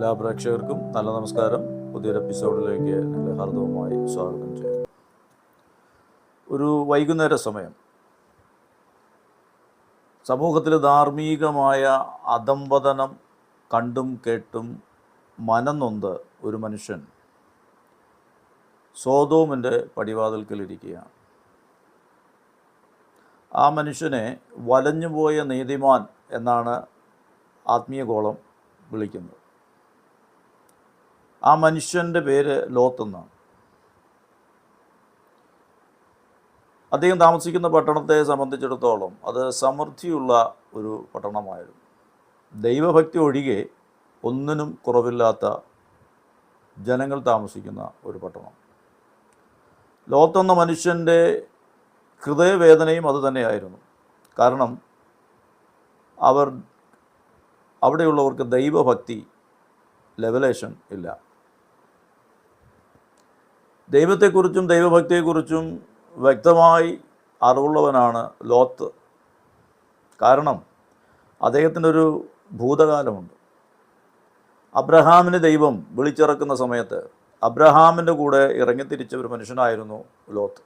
എല്ലാ പ്രേക്ഷകർക്കും നല്ല നമസ്കാരം. പുതിയൊരു എപ്പിസോഡിലേക്ക് നിങ്ങളെ ഹാർദവുമായി സ്വാഗതം ചെയ്യുന്നു. ഒരു വൈകുന്നേര സമയം. സമൂഹത്തിൽ ധാർമ്മികമായ അധംപതനം കണ്ടും കേട്ടും മനന്നൊന്ത് ഒരു മനുഷ്യൻ സോതോമിന്റെ പടിവാതിൽക്കലിരിക്കുകയാണ് ആ മനുഷ്യനെ വലഞ്ഞുപോയ നീതിമാൻ എന്നാണ് ആത്മീയഗോളം വിളിക്കുന്നത്. ആ മനുഷ്യന്റെ പേര് ലോത്തെന്നാണ് അദ്ദേഹം താമസിക്കുന്ന പട്ടണത്തെ സംബന്ധിച്ചിടത്തോളം അത് സമൃദ്ധിയുള്ള ഒരു പട്ടണമായിരുന്നു. ദൈവഭക്തി ഒഴികെ ഒന്നിനും കുറവില്ലാത്ത ജനങ്ങൾ താമസിക്കുന്ന ഒരു പട്ടണം. ലോത്തെന്ന മനുഷ്യന്റെ ഹൃദയവേദനയും അതുതന്നെയായിരുന്നു കാരണം അവർ അവിടെയുള്ളവർക്ക് ദൈവഭക്തി ലെവലേഷൻ ഇല്ല. ദൈവത്തെക്കുറിച്ചും ദൈവഭക്തിയെക്കുറിച്ചും വ്യക്തമായി അറിവുള്ളവനാണ് ലോത്ത്. കാരണം അദ്ദേഹത്തിനൊരു ഭൂതകാലമുണ്ട്. അബ്രഹാമിന് ദൈവം വിളിച്ചിറക്കുന്ന സമയത്ത് അബ്രഹാമിന്റെ കൂടെ ഇറങ്ങിത്തിരിച്ച ഒരു മനുഷ്യനായിരുന്നു ലോത്ത്.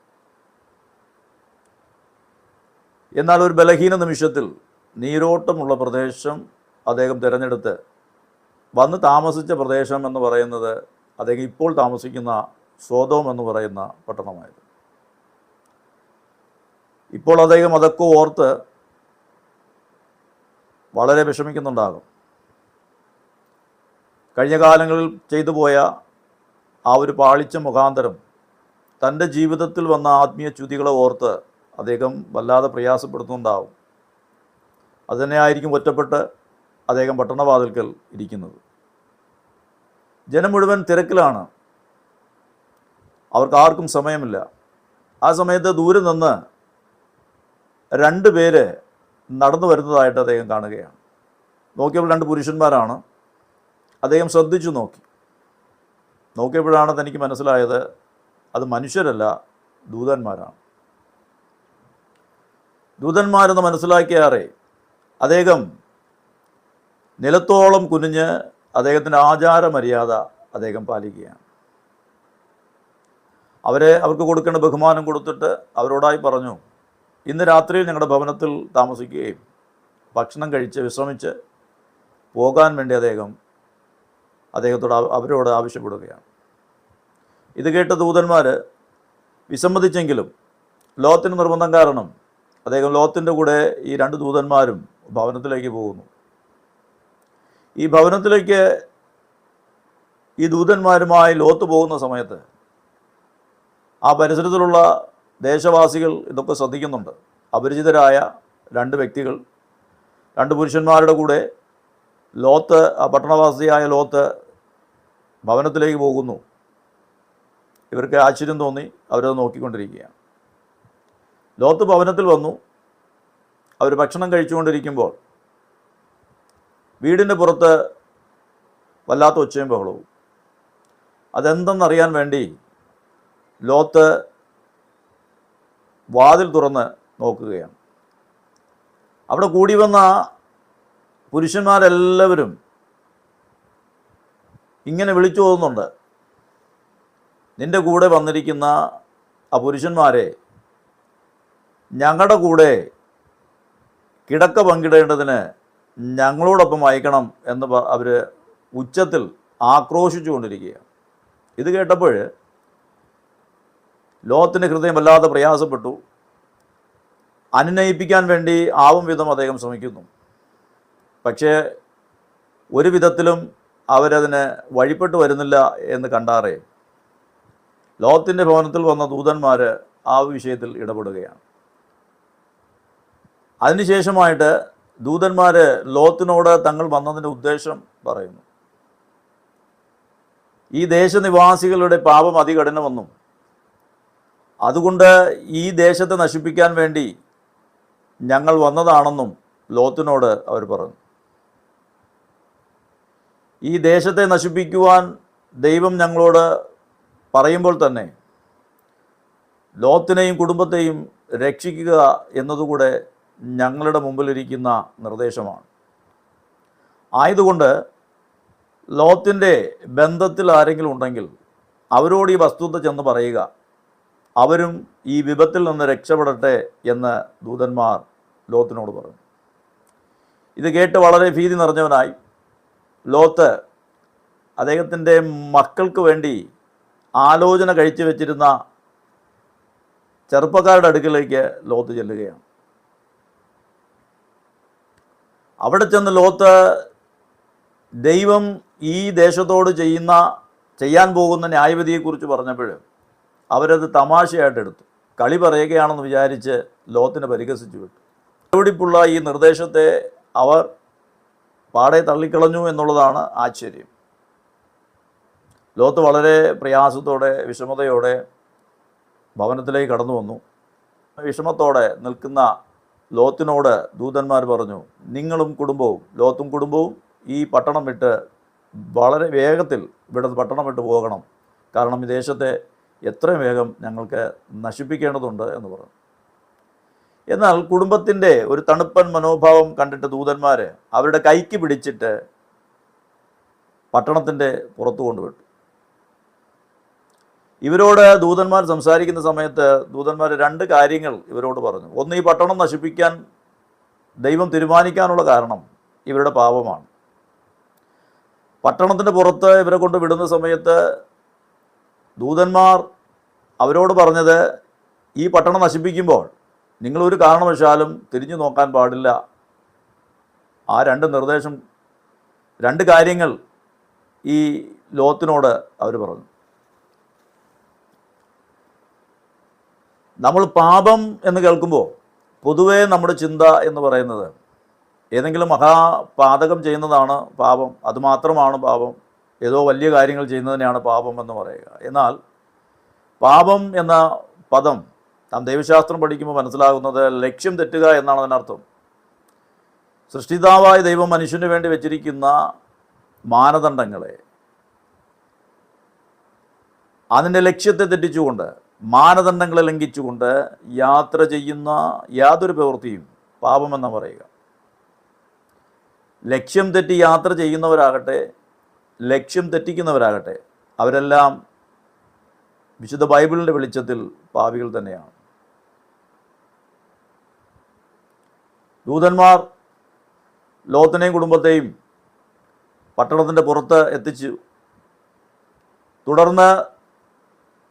എന്നാൽ ഒരു ബലഹീന നിമിഷത്തിൽ നീരോട്ടമുള്ള പ്രദേശം അദ്ദേഹം തിരഞ്ഞെടുത്ത് വന്ന് താമസിച്ച പ്രദേശം എന്ന് പറയുന്നത് അദ്ദേഹം ഇപ്പോൾ താമസിക്കുന്ന സോതോം എന്ന് പറയുന്ന പട്ടണമായത്. ഇപ്പോൾ അദ്ദേഹം അതൊക്കെ ഓർത്ത് വളരെ വിഷമിക്കുന്നുണ്ടാകും. കഴിഞ്ഞ കാലങ്ങളിൽ ചെയ്തു പോയ ആ ഒരു പാളിച്ച മുഖാന്തരം തന്റെ ജീവിതത്തിൽ വന്ന ആത്മീയ ച്യുതികളെ ഓർത്ത് അദ്ദേഹം വല്ലാതെ പ്രയാസപ്പെടുന്നുണ്ടാവും. അതുതന്നെയായിരിക്കും ഒറ്റപ്പെട്ട് അദ്ദേഹം പട്ടണവാതിൽക്കൽ ഇരിക്കുന്നത്. ജനം മുഴുവൻ തിരക്കിലാണ്. അവർക്ക് ആർക്കും സമയമില്ല. ആ സമയത്ത് ദൂരെ നിന്ന് രണ്ട് പേര് നടന്നു വരുന്നതായിട്ട് അദ്ദേഹം കാണുകയാണ്. നോക്കിയപ്പോൾ രണ്ട് പുരുഷന്മാരാണ്. അദ്ദേഹം ശ്രദ്ധിച്ചു നോക്കി. നോക്കിയപ്പോഴാണ് തനിക്ക് മനസ്സിലായത് അത് മനുഷ്യരല്ല ദൂതന്മാരാണ്. ദൂതന്മാരെന്ന് മനസ്സിലാക്കിയാറെ അദ്ദേഹം നിലത്തോളം കുനിഞ്ഞ് അദ്ദേഹത്തിന്റെ ആചാരമര്യാദ അദ്ദേഹം പാലിക്കുകയാണ്. അവരെ അവർക്ക് കൊടുക്കേണ്ട ബഹുമാനം കൊടുത്തിട്ട് അവരോടായി പറഞ്ഞു ഇന്ന് രാത്രിയിൽ ഞങ്ങളുടെ ഭവനത്തിൽ താമസിക്കുകയും ഭക്ഷണം കഴിച്ച് വിശ്രമിച്ച് പോകാൻ വേണ്ടി അദ്ദേഹം അദ്ദേഹത്തോട് അവരോട് ആവശ്യപ്പെടുകയാണ്. ഇത് കേട്ട ദൂതന്മാർ വിസമ്മതിച്ചെങ്കിലും ലോകത്തിന് നിർബന്ധം കാരണം അദ്ദേഹം ലോകത്തിന്റെ കൂടെ ഈ രണ്ട് ദൂതന്മാരും ഭവനത്തിലേക്ക് പോകുന്നു. ഈ ഭവനത്തിലേക്ക് ഈ ദൂതന്മാരുമായി ലോത്ത് പോകുന്ന സമയത്ത് ആ പരിസരത്തിലുള്ള ദേശവാസികൾ ഇതൊക്കെ ശ്രദ്ധിക്കുന്നുണ്ട്. അപരിചിതരായ രണ്ട് വ്യക്തികൾ രണ്ട് പുരുഷന്മാരുടെ കൂടെ ലോത്ത് ആ പട്ടണവാസിയായ ലോത്ത് ഭവനത്തിലേക്ക് പോകുന്നു. ഇവർക്ക് ആശ്ചര്യം തോന്നി അവരത് നോക്കിക്കൊണ്ടിരിക്കുകയാണ്. ലോത്ത് ഭവനത്തിൽ വന്നു. അവർ ഭക്ഷണം കഴിച്ചുകൊണ്ടിരിക്കുമ്പോൾ വീടിന്റെ പുറത്ത് വല്ലാത്ത ഒച്ചയും ബഹളവും. അതെന്തെന്നറിയാൻ വേണ്ടി ലോത്ത് വാതിൽ തുറന്ന് നോക്കുകയാണ്. അവിടെ കൂടി വന്ന പുരുഷന്മാരെല്ലാവരും ഇങ്ങനെ വിളിച്ചു പോകുന്നുണ്ട്. നിന്റെ കൂടെ വന്നിരിക്കുന്ന ആ പുരുഷന്മാരെ ഞങ്ങളുടെ കൂടെ കിടക്ക പങ്കിടേണ്ടതിന് ഞങ്ങളോടൊപ്പം അയക്കണം എന്ന് അവർ ഉച്ചത്തിൽ ആക്രോശിച്ചു കൊണ്ടിരിക്കുകയാണ് ഇത് കേട്ടപ്പോൾ ലോകത്തിന്റെ ഹൃദയം വല്ലാതെ പ്രയാസപ്പെട്ടു. അനുനയിപ്പിക്കാൻ വേണ്ടി ആവും വിധം അദ്ദേഹം ശ്രമിക്കുന്നു. പക്ഷേ ഒരു വിധത്തിലും അവരതിന് വഴിപ്പെട്ട് വരുന്നില്ല എന്ന് കണ്ടാറേ. ലോകത്തിന്റെ ഭവനത്തിൽ വന്ന ദൂതന്മാർ ആ വിഷയത്തിൽ ഇടപെടുകയാണ്. അതിനുശേഷമായിട്ട് ദൂതന്മാർ ലോത്തിനോട് തങ്ങൾ വന്നതിന്റെ ഉദ്ദേശം പറയുന്നു. ഈ ദേശനിവാസികളുടെ പാപം അതികഠിനമെന്നും അതുകൊണ്ട് ഈ ദേശത്തെ നശിപ്പിക്കാൻ വേണ്ടി ഞങ്ങൾ വന്നതാണെന്നും ലോത്തിനോട് അവർ പറഞ്ഞു. ഈ ദേശത്തെ നശിപ്പിക്കുവാൻ ദൈവം ഞങ്ങളോട് പറയുമ്പോൾ തന്നെ ലോത്തിനെയും കുടുംബത്തെയും രക്ഷിക്കുക എന്നതുകൂടെ ഞങ്ങളുടെ മുമ്പിലിരിക്കുന്ന നിർദ്ദേശമാണ്. ആയതുകൊണ്ട് ലോത്തിന്റെ ബന്ധത്തിൽ ആരെങ്കിലും ഉണ്ടെങ്കിൽ അവരോട് ഈ വസ്തുത ചെന്ന് പറയുക. അവരും ഈ വിപത്തിൽ നിന്ന് രക്ഷപ്പെടട്ടെ എന്ന് ദൂതന്മാർ ലോത്തിനോട് പറഞ്ഞു. ഇത് കേട്ട് വളരെ ഭീതി നിറഞ്ഞവനായി. ലോത്ത് അദ്ദേഹത്തിന്റെ മക്കൾക്ക് വേണ്ടി ആലോചന കഴിച്ചു വെച്ചിരുന്ന ചെറുപ്പക്കാരുടെ അടുക്കിലേക്ക് ലോത്ത് ചെല്ലുകയാണ്. അവിടെ ചെന്ന് ലോത്ത് ദൈവം ഈ ദേശത്തോട് ചെയ്യുന്ന ചെയ്യാൻ പോകുന്ന ന്യായവിധിയെക്കുറിച്ച് പറഞ്ഞപ്പോൾ അവരത് തമാശയായിട്ട് എടുത്തു. കളി പറയുകയാണെന്ന് വിചാരിച്ച് ലോത്തിനെ പരിഹസിച്ചു വിട്ടു. വിടിപ്പുള്ള ഈ നിർദ്ദേശത്തെ അവർ പാടെ തള്ളിക്കളഞ്ഞു എന്നുള്ളതാണ് ആശ്ചര്യം. ലോത്ത് വളരെ പ്രയാസത്തോടെ വിഷമതയോടെ ഭവനത്തിലേക്ക് കടന്നു വന്നു. വിഷമത്തോടെ നിൽക്കുന്ന ലോത്തിനോട് ദൂതന്മാർ പറഞ്ഞു നിങ്ങളും കുടുംബവും ലോത്തും കുടുംബവും ഈ പട്ടണം വിട്ട് വളരെ വേഗത്തിൽ ഇവിടെ പട്ടണം വിട്ട് പോകണം. കാരണം ഈ ദേശത്തെ എത്രയും വേഗം ഞങ്ങൾക്ക് നശിപ്പിക്കേണ്ടതുണ്ട് എന്ന് പറഞ്ഞു. എന്നാൽ കുടുംബത്തിന്റെ ഒരു തണുപ്പൻ മനോഭാവം കണ്ടിട്ട് ദൂതന്മാർ അവരുടെ കൈക്ക് പിടിച്ചിട്ട് പട്ടണത്തിന്റെ പുറത്തു കൊണ്ടുവിട്ടു ഇവരോട് ദൂതന്മാർ സംസാരിക്കുന്ന സമയത്ത് ദൂതന്മാർ രണ്ട് കാര്യങ്ങൾ ഇവരോട് പറഞ്ഞു. ഒന്ന് ഈ പട്ടണം നശിപ്പിക്കാൻ ദൈവം തീരുമാനിക്കാനുള്ള കാരണം ഇവരുടെ പാപമാണ്. പട്ടണത്തിന്റെ പുറത്ത് ഇവരെ കൊണ്ട് വിടുന്ന സമയത്ത് ദൂതന്മാർ അവരോട് പറഞ്ഞത് ഈ പട്ടണം നശിപ്പിക്കുമ്പോൾ നിങ്ങളൊരു കാരണവശാലും തിരിഞ്ഞു നോക്കാൻ പാടില്ല. ആ രണ്ട് നിർദ്ദേശം രണ്ട് കാര്യങ്ങൾ ഈ ലോത്തിനോട് അവർ പറഞ്ഞു. നമ്മൾ പാപം എന്ന് കേൾക്കുമ്പോൾ പൊതുവേ നമ്മുടെ ചിന്ത എന്ന് പറയുന്നത് ഏതെങ്കിലും മഹാപാതകം ചെയ്യുന്നതാണ് പാപം. അതുമാത്രമാണ് പാപം. ഏതോ വലിയ കാര്യങ്ങൾ ചെയ്യുന്നതിനെയാണ് പാപം എന്ന് പറയുക. എന്നാൽ പാപം എന്ന പദം നാം ദൈവശാസ്ത്രം പഠിക്കുമ്പോൾ മനസ്സിലാകുന്നത് ലക്ഷ്യം തെറ്റുക എന്നാണ് അതിനർത്ഥം. സൃഷ്ടിതാവായ ദൈവം മനുഷ്യന് വേണ്ടി വെച്ചിരിക്കുന്ന മാനദണ്ഡങ്ങളെ അതിന്റെ ലക്ഷ്യത്തെ തെറ്റിച്ചുകൊണ്ട് മാനദണ്ഡങ്ങളെ ലംഘിച്ചുകൊണ്ട് യാത്ര ചെയ്യുന്ന യാതൊരു പ്രവൃത്തിയും പാപമെന്ന് പറയുക. ലക്ഷ്യം തെറ്റി യാത്ര ചെയ്യുന്നവരാകട്ടെ ലക്ഷ്യം തെറ്റിക്കുന്നവരാകട്ടെ അവരെല്ലാം വിശുദ്ധ ബൈബിളിന്റെ വെളിച്ചത്തിൽ പാവികൾ തന്നെയാണ്. ദൂതന്മാർ ലോത്തിനെയും കുടുംബത്തെയും പട്ടണത്തിന്റെ പുറത്ത് എത്തിച്ചു. തുടർന്ന്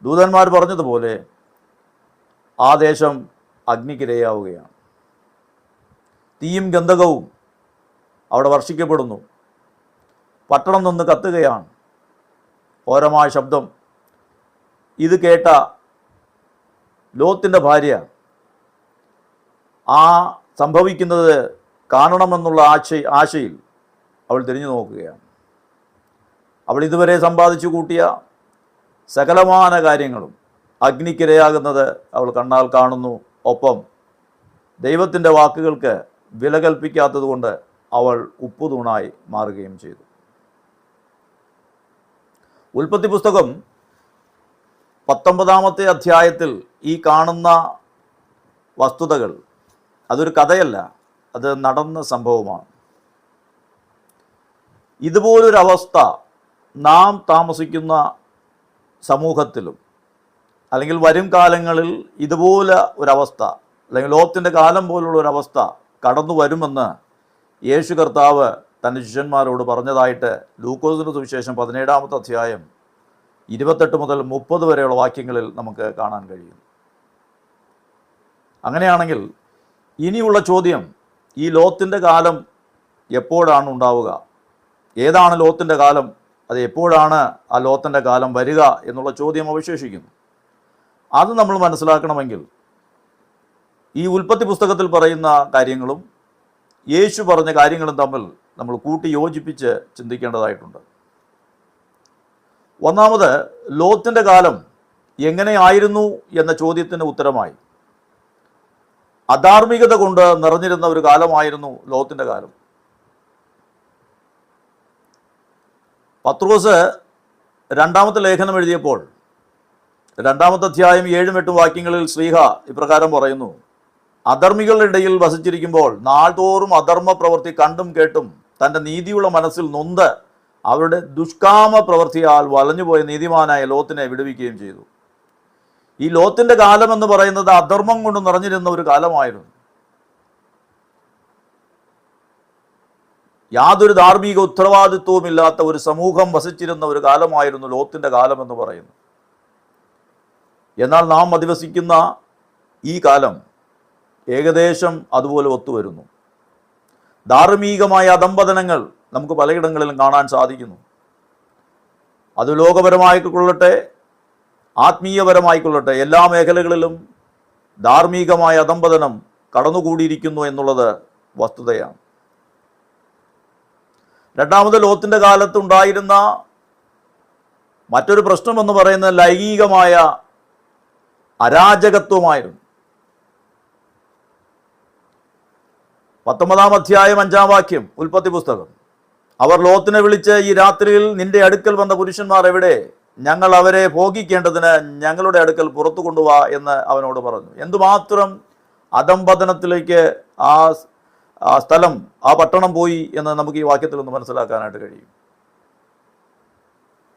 ദൂതന്മാർ പറഞ്ഞതുപോലെ ആ ദേശം അഗ്നിക്കിരയാവുകയാണ്. തീയും ഗന്ധകവും അവിടെ വർഷിക്കപ്പെടുന്നു. പട്ടണം നിന്ന് കത്തുകയാണ്. ഓരമായ ശബ്ദം. ഇത് കേട്ട ലോത്തിന്റെ ഭാര്യ ആ സംഭവിക്കുന്നത് കാണണമെന്നുള്ള ആശ ആശയിൽ അവൾ തിരിഞ്ഞു നോക്കുകയാണ്. അവൾ ഇതുവരെ സമ്പാദിച്ചു കൂട്ടിയ സകലമാന കാര്യങ്ങളും അഗ്നിക്കിരയാകുന്നത് അവൾ കണ്ണാൽ കാണുന്നു. ഒപ്പം ദൈവത്തിന്റെ വാക്കുകൾക്ക് വില കൽപ്പിക്കാത്തതുകൊണ്ട് അവൾ ഉപ്പുതൂണായി മാറുകയും ചെയ്തു. ഉൽപ്പത്തി പുസ്തകം പത്തൊമ്പതാമത്തെ അധ്യായത്തിൽ ഈ കാണുന്ന വസ്തുതകൾ അതൊരു കഥയല്ല അത് നടന്ന സംഭവമാണ്. ഇതുപോലൊരവസ്ഥ നാം താമസിക്കുന്ന സമൂഹത്തിലും അല്ലെങ്കിൽ വരും കാലങ്ങളിൽ ഇതുപോലെ ഒരവസ്ഥ അല്ലെങ്കിൽ ലോകത്തിന്റെ കാലം പോലുള്ള ഒരവസ്ഥ കടന്നു വരുമെന്ന് യേശു കർത്താവ് തന്റെ ശിഷ്യന്മാരോട് പറഞ്ഞതായിട്ട് ലൂക്കോസിന്റെ സുവിശേഷം പതിനേഴാമത്തെ അധ്യായം ഇരുപത്തെട്ട് മുതൽ മുപ്പത് വരെയുള്ള വാക്യങ്ങളിൽ നമുക്ക് കാണാൻ കഴിയും. അങ്ങനെയാണെങ്കിൽ ഇനിയുള്ള ചോദ്യം ഈ ലോത്തിന്റെ കാലം എപ്പോഴാണ് ഉണ്ടാവുക? ഏതാണ് ലോത്തിന്റെ കാലം? അത് എപ്പോഴാണ് ആ ലോത്തിന്റെ കാലം വരിക എന്നുള്ള ചോദ്യം അവശേഷിക്കുന്നു. അത് നമ്മൾ മനസ്സിലാക്കണമെങ്കിൽ ഈ ഉൽപ്പത്തി പുസ്തകത്തിൽ പറയുന്ന കാര്യങ്ങളും യേശു പറഞ്ഞ കാര്യങ്ങളും തമ്മിൽ നമ്മൾ കൂട്ടി യോജിപ്പിച്ച് ചിന്തിക്കേണ്ടതായിട്ടുണ്ട്. ഒന്നാമത് ലോത്തിന്റെ കാലം എങ്ങനെയായിരുന്നു എന്ന ചോദ്യത്തിന് ഉത്തരമായി. അധാർമികത കൊണ്ട് നിറഞ്ഞിരുന്ന ഒരു കാലമായിരുന്നു ലോത്തിന്റെ കാലം. പത്രോസ് രണ്ടാമത്തെ ലേഖനം എഴുതിയപ്പോൾ രണ്ടാമത്തെ അധ്യായം ഏഴും എട്ടും വാക്യങ്ങളിൽ ശ്രീഹ ഇപ്രകാരം പറയുന്നു അധർമ്മികളുടെ ഇടയിൽ വസിച്ചിരിക്കുമ്പോൾ നാൾതോറും അധർമ്മ പ്രവൃത്തി കണ്ടും കേട്ടും തന്റെ നീതിയുള്ള മനസ്സിൽ നൊന്ത് അവരുടെ ദുഷ്കാമ പ്രവൃത്തിയാൽ വലഞ്ഞുപോയ നീതിമാനായ ലോത്തിനെ വിടുവിക്കുകയും ചെയ്തു. ഈ ലോത്തിന്റെ കാലം എന്ന് പറയുന്നത് അധർമ്മം കൊണ്ട് നിറഞ്ഞിരുന്ന ഒരു കാലമായിരുന്നു. യാതൊരു ധാർമ്മിക ഉത്തരവാദിത്വവും ഇല്ലാത്ത ഒരു സമൂഹം വസിച്ചിരുന്ന ഒരു കാലമായിരുന്നു ലോത്തിന്റെ കാലം എന്ന് പറയുന്നത്. എന്നാൽ നാം അധിവസിക്കുന്ന ഈ കാലം ഏകദേശം അതുപോലെ ഒത്തുവരുന്നു. ധാർമ്മികമായ അധംപതനങ്ങൾ നമുക്ക് പലയിടങ്ങളിലും കാണാൻ സാധിക്കുന്നു. അത് ലോകപരമായിക്കൊള്ളട്ടെ ആത്മീയപരമായിക്കൊള്ളട്ടെ എല്ലാ മേഖലകളിലും ധാർമ്മികമായ അധംപതനം കടന്നുകൂടിയിരിക്കുന്നു എന്നുള്ളത് വസ്തുതയാണ്. രണ്ടാമത് ലോത്തിന്റെ കാലത്തുണ്ടായിരുന്ന മറ്റൊരു പ്രശ്നമെന്ന് പറയുന്നത് ലൈംഗികമായ അരാജകത്വമായിരുന്നു. പത്തൊമ്പതാം അധ്യായം അഞ്ചാം വാക്യം ഉൽപ്പത്തി പുസ്തകം. അവർ ലോത്തിനെ വിളിച്ച് ഈ രാത്രിയിൽ നിന്റെ അടുക്കൽ വന്ന പുരുഷന്മാർ എവിടെ? ഞങ്ങൾ അവരെ ഭോഗിക്കേണ്ടതിന് ഞങ്ങളുടെ അടുക്കൽ പുറത്തു കൊണ്ടുപോവാ എന്ന് അവനോട് പറഞ്ഞു. എന്തുമാത്രം അധംപതനത്തിലേക്ക് ആ സ്ഥലം ആ പട്ടണം പോയി എന്ന് നമുക്ക് ഈ വാക്യത്തിൽ ഒന്ന് മനസ്സിലാക്കാനായിട്ട് കഴിയും.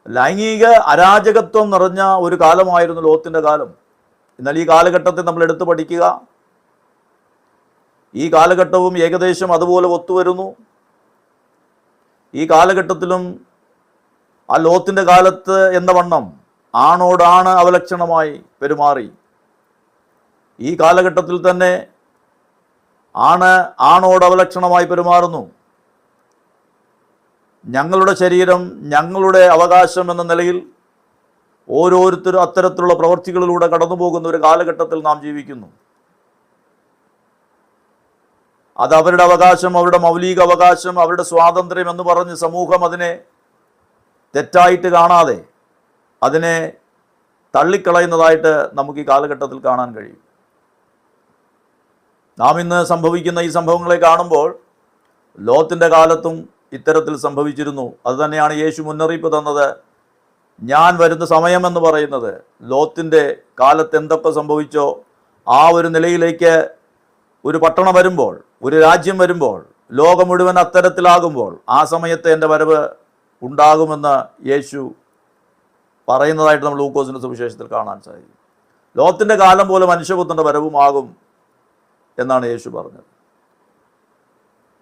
ലൈംഗിക അരാജകത്വം നിറഞ്ഞ ഒരു കാലമായിരുന്നു ലോത്തിന്റെ കാലം. എന്നാൽ ഈ കാലഘട്ടത്തിൽ നമ്മൾ എടുത്തു പഠിക്കുക ഈ കാലഘട്ടവും ഏകദേശം അതുപോലെ ഒത്തുവരുന്നു. ഈ കാലഘട്ടത്തിലും ആ ലോത്തിന്റെ കാലത്ത് എന്ന വണ്ണം ആണോടാണ് അവലക്ഷണമായി പെരുമാറി. ഈ കാലഘട്ടത്തിൽ തന്നെ ആണ് ആണോട് അവലക്ഷണമായി പെരുമാറുന്നു. ഞങ്ങളുടെ ശരീരം ഞങ്ങളുടെ അവകാശം എന്ന നിലയിൽ ഓരോരുത്തരും അത്തരത്തിലുള്ള പ്രവൃത്തികളിലൂടെ കടന്നു പോകുന്ന ഒരു കാലഘട്ടത്തിൽ നാം ജീവിക്കുന്നു. അത് അവരുടെ അവകാശം അവരുടെ മൗലിക അവകാശം അവരുടെ സ്വാതന്ത്ര്യം എന്ന് പറഞ്ഞ് സമൂഹം അതിനെ തെറ്റായിട്ട് കാണാതെ അതിനെ തള്ളിക്കളയുന്നതായിട്ട് നമുക്ക് ഈ കാലഘട്ടത്തിൽ കാണാൻ കഴിയും. നാം ഇന്ന് സംഭവിക്കുന്ന ഈ സംഭവങ്ങളെ കാണുമ്പോൾ ലോത്തിന്റെ കാലത്തും ഇത്തരത്തിൽ സംഭവിച്ചിരുന്നു. അതുതന്നെയാണ് യേശു മുന്നറിയിപ്പ് തന്നത്. ഞാൻ വരുന്ന സമയമെന്ന് പറയുന്നത് ലോത്തിന്റെ കാലത്ത് എന്തൊക്കെ സംഭവിച്ചോ ആ ഒരു നിലയിലേക്ക് ഒരു പട്ടണം വരുമ്പോൾ ഒരു രാജ്യം വരുമ്പോൾ ലോകം മുഴുവൻ അത്തരത്തിലാകുമ്പോൾ ആ സമയത്ത് എന്റെ വരവ് ഉണ്ടാകുമെന്ന് യേശു പറയുന്നതായിട്ട് നമ്മൾ ലൂക്കോസിന്റെ സുവിശേഷത്തിൽ കാണാൻ സാധിക്കും. ലോകത്തിന്റെ കാലം പോലെ മനുഷ്യപുത്രന്റെ വരവുമാകും എന്നാണ് യേശു പറഞ്ഞത്.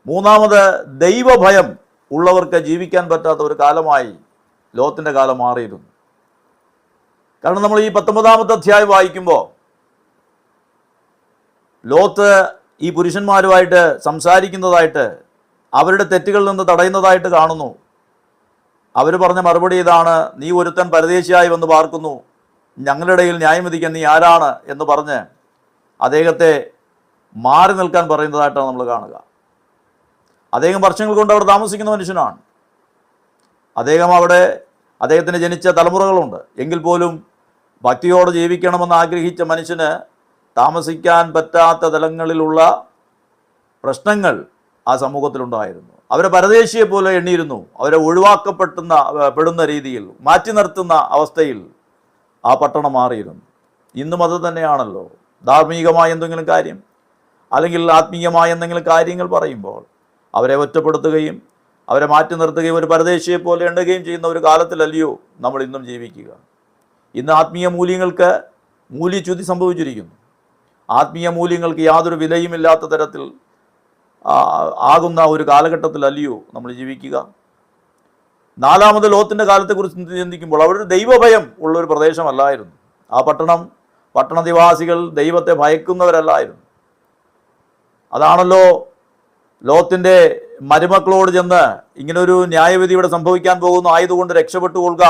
മൂന്നാമത് ദൈവഭയം ഉള്ളവർക്ക് ജീവിക്കാൻ പറ്റാത്ത ഒരു കാലമായി ലോകത്തിന്റെ കാലം മാറിയിരുന്നു. കാരണം നമ്മൾ ഈ പത്തൊമ്പതാമത്തെ അധ്യായം വായിക്കുമ്പോൾ ലോത്ത് ഈ പുരുഷന്മാരുമായിട്ട് സംസാരിക്കുന്നതായിട്ട് അവരുടെ തെറ്റുകളിൽ നിന്ന് തടയുന്നതായിട്ട് കാണുന്നു. അവർ പറഞ്ഞ മറുപടി ഇതാണ് നീ ഒരുത്തൻ പരദേശിയായി വന്ന് പാർക്കുന്നു. ഞങ്ങളുടെ ഇടയിൽ ന്യായം വിധിക്കാൻ നീ ആരാണ്? എന്ന് പറഞ്ഞ് അദ്ദേഹത്തെ മാറി നിൽക്കാൻ പറയുന്നതായിട്ടാണ് നമ്മൾ കാണുക. അദ്ദേഹം വർഷങ്ങൾ കൊണ്ട് അവിടെ താമസിക്കുന്ന മനുഷ്യനാണ്. അദ്ദേഹം അവിടെ അദ്ദേഹത്തിന് ജനിച്ച തലമുറകളുണ്ട്. എങ്കിൽ പോലും ഭക്തിയോടെ ജീവിക്കണമെന്ന് ആഗ്രഹിച്ച മനുഷ്യന് താമസിക്കാൻ പറ്റാത്ത തലങ്ങളിലുള്ള പ്രശ്നങ്ങൾ ആ സമൂഹത്തിലുണ്ടായിരുന്നു. അവരെ പരദേശിയെ പോലെ എണ്ണിയിരുന്നു. അവരെ ഒഴിവാക്കപ്പെട്ടുന്ന പെടുന്ന രീതിയിൽ മാറ്റി നിർത്തുന്ന അവസ്ഥയിൽ ആ പട്ടണം മാറിയിരുന്നു. ഇന്നും അത് തന്നെയാണല്ലോ. ധാർമ്മികമായ എന്തെങ്കിലും കാര്യം അല്ലെങ്കിൽ ആത്മീയമായ എന്തെങ്കിലും കാര്യങ്ങൾ പറയുമ്പോൾ അവരെ ഒറ്റപ്പെടുത്തുകയും അവരെ മാറ്റി നിർത്തുകയും ഒരു പരദേശിയെ പോലെ എണ്ണുകയും ചെയ്യുന്ന ഒരു കാലത്തിലല്ലയോ നമ്മൾ ഇന്നും ജീവിക്കുക. ഇന്ന് ആത്മീയ മൂല്യങ്ങൾക്ക് മൂല്യച്യുതി സംഭവിച്ചിരിക്കുന്നു. ആത്മീയ മൂല്യങ്ങൾക്ക് യാതൊരു വിലയുമില്ലാത്ത തരത്തിൽ ആകുന്ന ഒരു കാലഘട്ടത്തിലല്ലയോ നമ്മൾ ജീവിക്കുക. നാലാമത് ലോത്തിന്റെ കാലത്തെക്കുറിച്ച് ചിന്തിക്കുമ്പോൾ അവരൊരു ദൈവഭയം ഉള്ളൊരു പ്രദേശമല്ലായിരുന്നു. ആ പട്ടണം പട്ടണനിവാസികൾ ദൈവത്തെ ഭയക്കുന്നവരല്ലായിരുന്നു. അതാണല്ലോ ലോത്തിന്റെ മരുമക്കളോട് ചെന്ന് ഇങ്ങനൊരു ന്യായവിധി ഇവിടെ സംഭവിക്കാൻ പോകുന്നു ആയതുകൊണ്ട് രക്ഷപ്പെട്ടു കൊള്ളുക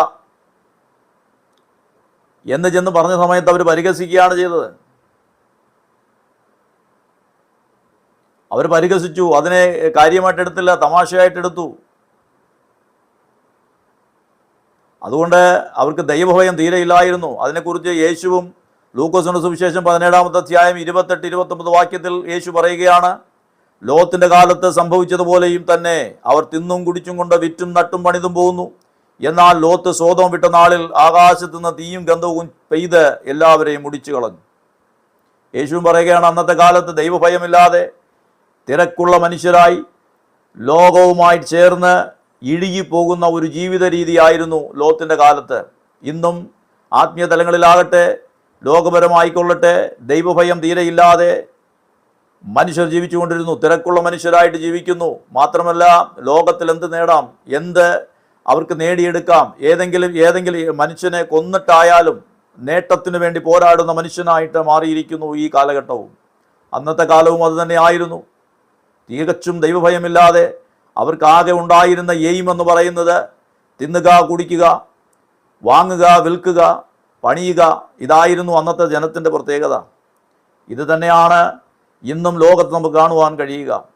എന്ന് ചെന്ന് പറഞ്ഞ സമയത്ത് അവർ പരിഹസിക്കുകയാണ് ചെയ്തത്. അവർ പരിഹസിച്ചു അതിനെ കാര്യമായിട്ട് എടുത്തില്ല തമാശയായിട്ട് എടുത്തു. അതുകൊണ്ട് അവർക്ക് ദൈവഭയം തീരെയില്ലായിരുന്നു. അതിനെക്കുറിച്ച് യേശുവും ലൂക്കോസിന്റെ സുവിശേഷം പതിനേഴാമത്തെ അധ്യായം ഇരുപത്തെട്ട് ഇരുപത്തൊമ്പത് വാക്യത്തിൽ യേശു പറയുകയാണ് ലോകത്തിന്റെ കാലത്ത് സംഭവിച്ചതുപോലെയും തന്നെ അവർ തിന്നും കുടിച്ചും കൊണ്ട് വിറ്റും നട്ടും പണിതും പോകുന്നു എന്നാൽ ലോത്ത് സ്വതം വിട്ട നാളിൽ ആകാശത്ത് നിന്ന് തീയും ഗന്ധവും പെയ്ത് എല്ലാവരെയും മുടിച്ചു കളഞ്ഞു. യേശുവും പറയുകയാണ് അന്നത്തെ കാലത്ത് ദൈവഭയമില്ലാതെ തിരക്കുള്ള മനുഷ്യരായി ലോകവുമായി ചേർന്ന് ഇഴുകിപ്പോകുന്ന ഒരു ജീവിത രീതിയായിരുന്നു ലോത്തിന്റെ കാലത്ത്. ഇന്നും ആത്മീയ തലങ്ങളിലാകട്ടെ ലോകപരമായിക്കൊള്ളട്ടെ ദൈവഭയം തീരെയില്ലാതെ മനുഷ്യർ ജീവിച്ചുകൊണ്ടിരുന്നു തിരക്കുള്ള മനുഷ്യരായിട്ട് ജീവിക്കുന്നു. മാത്രമല്ല ലോകത്തിൽ എന്ത് നേടാം എന്ത് അവർക്ക് നേടിയെടുക്കാം ഏതെങ്കിലും ഏതെങ്കിലും മനുഷ്യനെ കൊന്നിട്ടായാലും നേട്ടത്തിന് വേണ്ടി പോരാടുന്ന മനുഷ്യനായിട്ട് മാറിയിരിക്കുന്നു ഈ കാലഘട്ടവും. അന്നത്തെ കാലവും അത് തന്നെ ആയിരുന്നു. തികച്ചും ദൈവഭയമില്ലാതെ അവർക്കാകെ ഉണ്ടായിരുന്ന എയിം എന്ന് പറയുന്നത് തിന്നുക കുടിക്കുക വാങ്ങുക വിൽക്കുക പണിയുക ഇതായിരുന്നു അന്നത്തെ ജനത്തിന്റെ പ്രത്യേകത. ഇത് തന്നെയാണ് ഇന്നും ലോകത്ത് നമുക്ക് കാണുവാൻ കഴിയുക.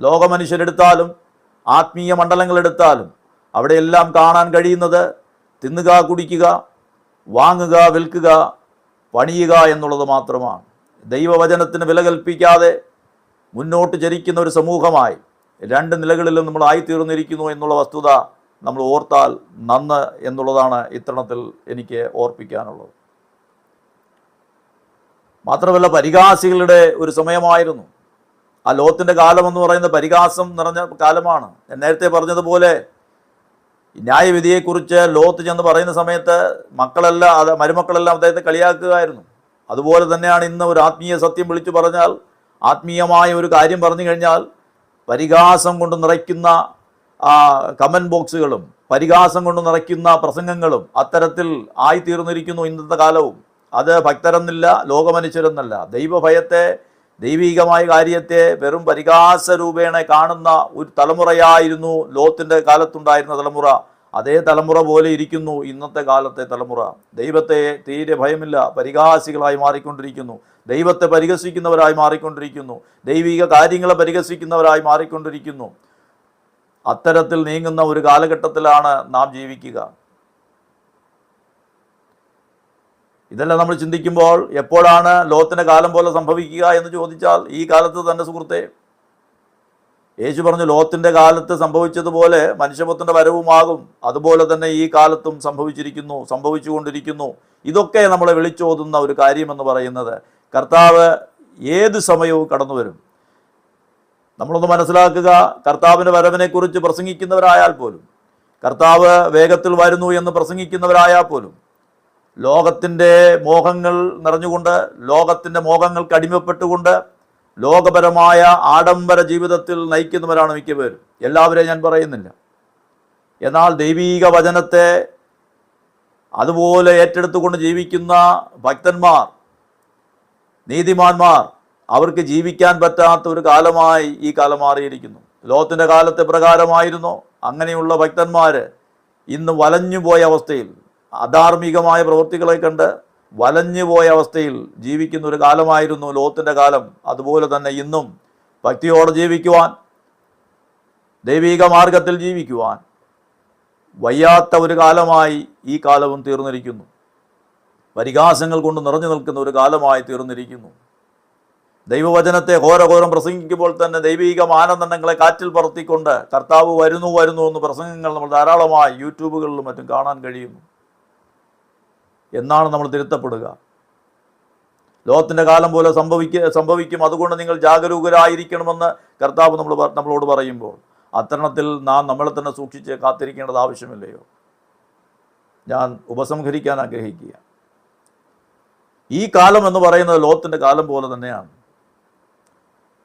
ലോകമനുഷ്യരെടുത്താലും ആത്മീയ മണ്ഡലങ്ങളെടുത്താലും അവിടെയെല്ലാം കാണാൻ കഴിയുന്നത് തിന്നുക കുടിക്കുക വാങ്ങുക വിൽക്കുക പണിയുക എന്നുള്ളത് മാത്രമാണ്. ദൈവവചനത്തിന് വില കൽപ്പിക്കാതെ മുന്നോട്ട് ചരിക്കുന്ന ഒരു സമൂഹമായി രണ്ട് നിലകളിലും നമ്മൾ ആയിത്തീർന്നിരിക്കുന്നു എന്നുള്ള വസ്തുത നമ്മൾ ഓർത്താൽ നന്ന് എന്നുള്ളതാണ് ഇത്തരണത്തിൽ എനിക്ക് ഓർപ്പിക്കാനുള്ളത്. മാത്രമല്ല പരിഹാസികളുടെ ഒരു സമയമായിരുന്നു. ആ ലോകത്തിന്റെ കാലം എന്ന് പറയുന്ന പരിഹാസം നിറഞ്ഞ കാലമാണ്. ഞാൻ നേരത്തെ പറഞ്ഞതുപോലെ ന്യായവിധിയെക്കുറിച്ച് ലോത്ത് ചെന്ന് പറയുന്ന സമയത്ത് മക്കളെല്ലാം അത് മരുമക്കളെല്ലാം അദ്ദേഹത്തെ കളിയാക്കുകയായിരുന്നു. അതുപോലെ തന്നെയാണ് ഇന്ന് ഒരു ആത്മീയ സത്യം വിളിച്ചു പറഞ്ഞാൽ ആത്മീയമായ ഒരു കാര്യം പറഞ്ഞു കഴിഞ്ഞാൽ പരിഹാസം കൊണ്ട് നിറയ്ക്കുന്ന കമന്റ് ബോക്സുകളും പരിഹാസം കൊണ്ട് നിറയ്ക്കുന്ന പ്രസംഗങ്ങളും അത്തരത്തിൽ ആയിത്തീർന്നിരിക്കുന്നു ഇന്നത്തെ കാലവും. അത് ഭക്തരെന്നില്ല ലോകമനുഷ്യരെന്നല്ല. ദൈവഭയത്തെ ദൈവികമായ കാര്യത്തെ വെറും പരിഹാസ രൂപേണ കാണുന്ന ഒരു തലമുറയായിരുന്നു ലോത്തിന്റെ കാലത്തുണ്ടായിരുന്ന തലമുറ. അതേ തലമുറ പോലെ ഇരിക്കുന്നു ഇന്നത്തെ കാലത്തെ തലമുറ. ദൈവത്തെ തീരെ ഭയമില്ല പരിഹാസികളായി മാറിക്കൊണ്ടിരിക്കുന്നു. ദൈവത്തെ പരിഹസിക്കുന്നവരായി മാറിക്കൊണ്ടിരിക്കുന്നു. ദൈവിക കാര്യങ്ങളെ പരിഹസിക്കുന്നവരായി മാറിക്കൊണ്ടിരിക്കുന്നു. അത്തരത്തിൽ നീങ്ങുന്ന ഒരു കാലഘട്ടത്തിലാണ് നാം ജീവിക്കുക. ഇതെല്ലാം നമ്മൾ ചിന്തിക്കുമ്പോൾ എപ്പോഴാണ് ലോകത്തിന്റെ കാലം പോലെ സംഭവിക്കുക എന്ന് ചോദിച്ചാൽ ഈ കാലത്ത് തന്നെ സുഹൃത്തെ. യേശു പറഞ്ഞു ലോകത്തിന്റെ കാലത്ത് സംഭവിച്ചതുപോലെ മനുഷ്യപുത്രന്റെ വരവുമാകും. അതുപോലെ തന്നെ ഈ കാലത്തും സംഭവിച്ചിരിക്കുന്നു സംഭവിച്ചുകൊണ്ടിരിക്കുന്നു. ഇതൊക്കെ നമ്മളെ വിളിച്ചോതുന്ന ഒരു കാര്യമെന്ന് പറയുന്നത് കർത്താവ് ഏത് സമയവും കടന്നു വരും നമ്മളൊന്ന് മനസ്സിലാക്കുക കർത്താവിന്റെ വരവിനെക്കുറിച്ച് പ്രസംഗിക്കുന്നവരായാൽ പോലും കർത്താവ് വേഗത്തിൽ വരുന്നു എന്ന് പ്രസംഗിക്കുന്നവരായാൽ പോലും ലോകത്തിന്റെ മോഹങ്ങൾ നിറഞ്ഞുകൊണ്ട് ലോകത്തിന്റെ മോഹങ്ങൾക്ക് അടിമപ്പെട്ടുകൊണ്ട് ലോകപരമായ ആഡംബര ജീവിതത്തിൽ നയിക്കുന്നവരാണ് മിക്കപേരും എല്ലാവരെയും ഞാൻ പറയുന്നില്ല. എന്നാൽ ദൈവീക വചനത്തെ അതുപോലെ ഏറ്റെടുത്തുകൊണ്ട് ജീവിക്കുന്ന ഭക്തന്മാർ നീതിമാന്മാർ അവർക്ക് ജീവിക്കാൻ പറ്റാത്ത ഒരു കാലമായി ഈ കാലം മാറിയിരിക്കുന്നു. ലോകത്തിന്റെ കാലത്തെ പ്രകാരമായിരുന്നു അങ്ങനെയുള്ള ഭക്തന്മാർ ഇന്ന് വലഞ്ഞുപോയ അവസ്ഥയിൽ അധാർമികമായ പ്രവൃത്തികളെ കണ്ട് വലഞ്ഞുപോയ അവസ്ഥയിൽ ജീവിക്കുന്ന ഒരു കാലമായിരുന്നു ലോകത്തിന്റെ കാലം. അതുപോലെ തന്നെ ഇന്നും ഭക്തിയോടെ ജീവിക്കുവാൻ ദൈവിക മാർഗത്തിൽ ജീവിക്കുവാൻ വയ്യാത്ത ഒരു കാലമായി ഈ കാലവും തീർന്നിരിക്കുന്നു. പരിഹാസങ്ങൾ കൊണ്ട് നിറഞ്ഞു നിൽക്കുന്ന ഒരു കാലമായി തീർന്നിരിക്കുന്നു. ദൈവവചനത്തെ ഘോരഘോരം പ്രസംഗിക്കുമ്പോൾ തന്നെ ദൈവിക മാനദണ്ഡങ്ങളെ കാറ്റിൽ പറത്തിക്കൊണ്ട് കർത്താവ് വരുന്നു വരുന്നു എന്ന് പ്രസംഗങ്ങൾ നമ്മൾ ധാരാളമായി യൂട്യൂബുകളിലും മറ്റും കാണാൻ കഴിയുന്നു. എന്നാണ് നമ്മൾ തിരുത്തപ്പെടുക. ലോകത്തിന്റെ കാലം പോലെ സംഭവിക്ക സംഭവിക്കും. അതുകൊണ്ട് നിങ്ങൾ ജാഗരൂകരായിരിക്കണമെന്ന് കർത്താവ് നമ്മൾ നമ്മളോട് പറയുമ്പോൾ അത്തരണത്തിൽ നാം നമ്മളെ തന്നെ സൂക്ഷിച്ച് കാത്തിരിക്കേണ്ടത് ആവശ്യമില്ലയോ? ഞാൻ ഉപസംഹരിക്കാൻ ആഗ്രഹിക്കുക. ഈ കാലം എന്ന് പറയുന്നത് ലോകത്തിന്റെ കാലം പോലെ തന്നെയാണ്.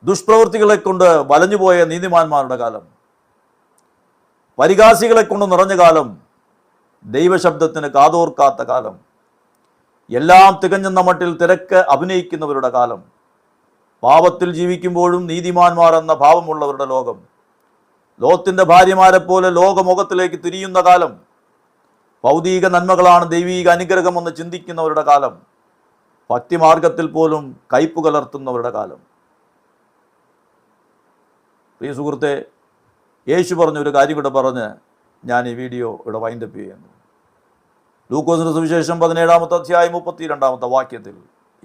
ദുഷ്പ്രവൃത്തികളെ കൊണ്ട് വലഞ്ഞുപോയ നീതിമാന്മാരുടെ കാലം. പരിഹാസികളെ കൊണ്ട് നിറഞ്ഞ കാലം. ദൈവശബ്ദത്തിന് കാതോർക്കാത്ത കാലം. എല്ലാം തികഞ്ഞെന്ന മട്ടിൽ തിരക്ക് അഭിനയിക്കുന്നവരുടെ കാലം. പാപത്തിൽ ജീവിക്കുമ്പോഴും നീതിമാന്മാർ എന്ന ഭാവമുള്ളവരുടെ ലോകം. ലോകത്തിന്റെ ഭാര്യമാരെ പോലെ ലോകമുഖത്തിലേക്ക് തിരിയുന്ന കാലം. ഭൗതിക നന്മകളാണ് ദൈവീക അനുഗ്രഹമെന്ന് ചിന്തിക്കുന്നവരുടെ കാലം. ഭക്തിമാർഗത്തിൽ പോലും കയ്പ് കലർത്തുന്നവരുടെ കാലം. പ്രിയ സുഹൃത്തെ യേശു പറഞ്ഞ ഒരു കാര്യം കൂടെ പറഞ്ഞ് ഞാൻ ഈ വീഡിയോ ഇവിടെ വൈൻഡപ്പ് ചെയ്യുന്നു. ലൂക്കോസിന് സുവിശേഷം പതിനേഴാമത്തെ അധ്യായം മുപ്പത്തി രണ്ടാമത്തെ വാക്യത്തിൽ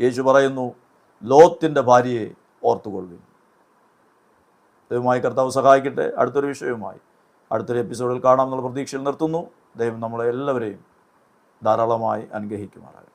യേശു പറയുന്നു ലോത്തിന്റെ ഭാര്യയെ ഓർത്തുകൊള്ളു ദൈവമായി കർത്താവ് സഹായിക്കട്ടെ. അടുത്തൊരു വിഷയവുമായി അടുത്തൊരു എപ്പിസോഡിൽ കാണാമെന്നുള്ള പ്രതീക്ഷയിൽ നിർത്തുന്നു. ദൈവം നമ്മളെ എല്ലാവരെയും ധാരാളമായി അനുഗ്രഹിക്കുമാറാകട്ടെ.